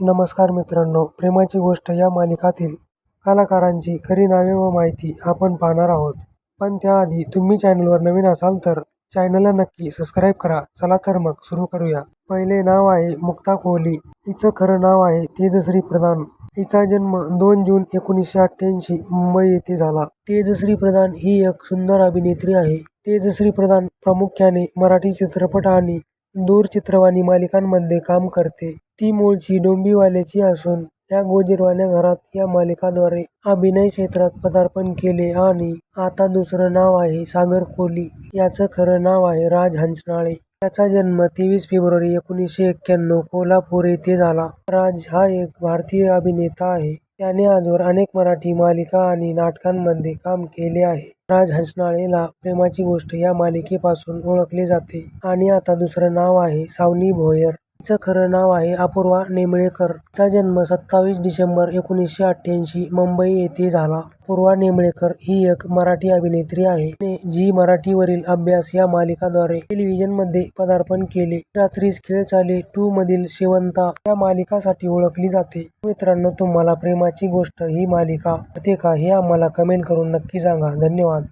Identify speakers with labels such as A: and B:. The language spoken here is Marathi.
A: नमस्कार मित्रांनो प्रेमाची गोष्ट या मालिकातील कलाकारांची खरी नावे व माहिती आपण पाहणार आहोत. पण त्याआधी तुम्ही चॅनलवर नवीन असाल तर चॅनलला नक्की सबस्क्राईब करा. चला तर मग सुरू करूया. पहिले नाव आहे मुक्ता कोहली. हिचं खरं नाव आहे तेजश्री प्रधान. हिचा जन्म दोन जून एकोणीसशे अठ्ठ्याऐंशी मुंबई येथे झाला. तेजश्री प्रधान ही एक सुंदर अभिनेत्री आहे. तेजश्री प्रधान प्रामुख्याने मराठी चित्रपट आणि दूरचित्रवाणी मालिकांमध्ये काम करते. ती मूळची डोंबिवलीची असून या गोजीरवाण्या घरात या मालिकाद्वारे अभिनय क्षेत्रात पदार्पण केले आणि आता दुसरं नाव आहे सागर कोली. याचं खरं नाव आहे राज हंचनाळे त्याचा जन्म तेवीस फेब्रुवारी एकोणीसशे एक्क्याण्णव कोल्हापूर येथे झाला. राज हा एक भारतीय अभिनेता आहे. त्याने आजवर अनेक मराठी मालिका आणि नाटकांमध्ये काम केले आहे. राज हंसनाळेला प्रेमाची गोष्ट या मालिकेपासून ओळखले जाते. आणि आता दुसरं नाव आहे सावनी भोयर. तिचं खरं नाव आहे अपूर्वा नेमळेकर तिचा जन्म सत्तावीस डिसेंबर एकोणीसशे अठ्ठ्याऐंशी मुंबई येथे झाला. अपूर्वा नेमळेकर ही एक मराठी अभिनेत्री आहे. तिने जी मराठीवरील अभ्यास या मालिकाद्वारे टेलिव्हिजनमध्ये पदार्पण केले. रात्रीस खेळ चाले टू मधील शेवंता या मालिकासाठी ओळखली जाते. मित्रांनो तुम्हाला प्रेमाची गोष्ट ही मालिका आवडते का हे आम्हाला कमेंट करून नक्की सांगा. धन्यवाद.